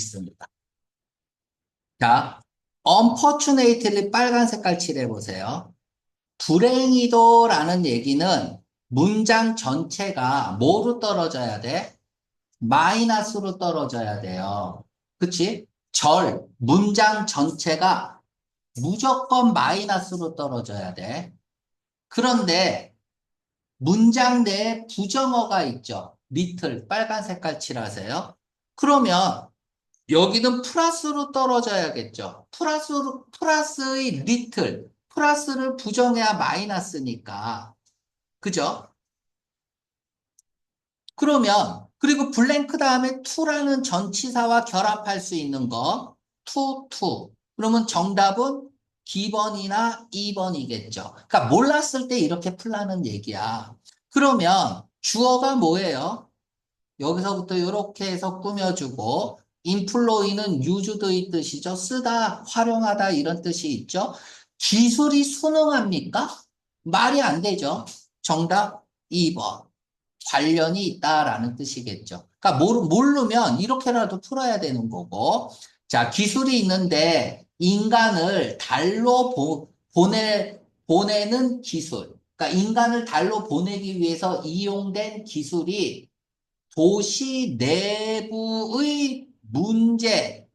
있습니다. 자, unfortunately 빨간 색깔 칠해 보세요. 불행히도라는 얘기는 문장 전체가 뭐로 떨어져야 돼? 마이너스로 떨어져야 돼요. 그치? 절, 문장 전체가 무조건 마이너스로 떨어져야 돼. 그런데 문장 내에 부정어가 있죠. 리틀, 빨간 색깔 칠하세요. 그러면 여기는 플러스로 떨어져야겠죠. 플러스로, 플러스의 리틀, 플러스를 부정해야 마이너스니까. 그죠? 그러면, 그리고 블랭크 다음에 to라는 전치사와 결합할 수 있는 거, to, to. 그러면 정답은 기번이나 2번이겠죠. 그러니까 몰랐을 때 이렇게 풀라는 얘기야. 그러면 주어가 뭐예요? 여기서부터 이렇게 해서 꾸며주고 인플로이는 유주드의 뜻이죠. 쓰다, 활용하다 이런 뜻이 있죠. 기술이 순응합니까? 말이 안 되죠. 정답 2번. 관련이 있다라는 뜻이겠죠. 그러니까 모르, 모르면 이렇게라도 풀어야 되는 거고. 자, 기술이 있는데 인간을 달로 보, 보내, 보내는 기술. 그러니까 인간을 달로 보내기 위해서 이용된 기술이 도시 내부의 문제에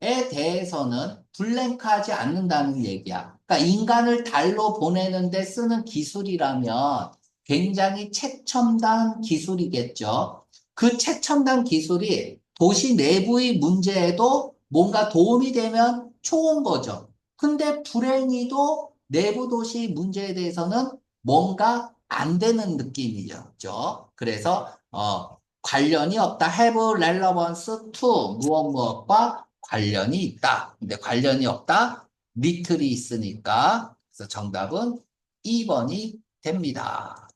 대해서는 블랭크하지 않는다는 얘기야. 그러니까 인간을 달로 보내는데 쓰는 기술이라면 굉장히 최첨단 기술이겠죠. 그 최첨단 기술이 도시 내부의 문제에도 뭔가 도움이 되면 좋은 거죠. 근데 불행히도 내부 도시 문제에 대해서는 뭔가 안 되는 느낌이죠. 그래서 어, 관련이 없다. have relevance to 무엇 무엇과 관련이 있다. 근데 관련이 없다. 리틀이 있으니까 그래서 정답은 2번이 됩니다.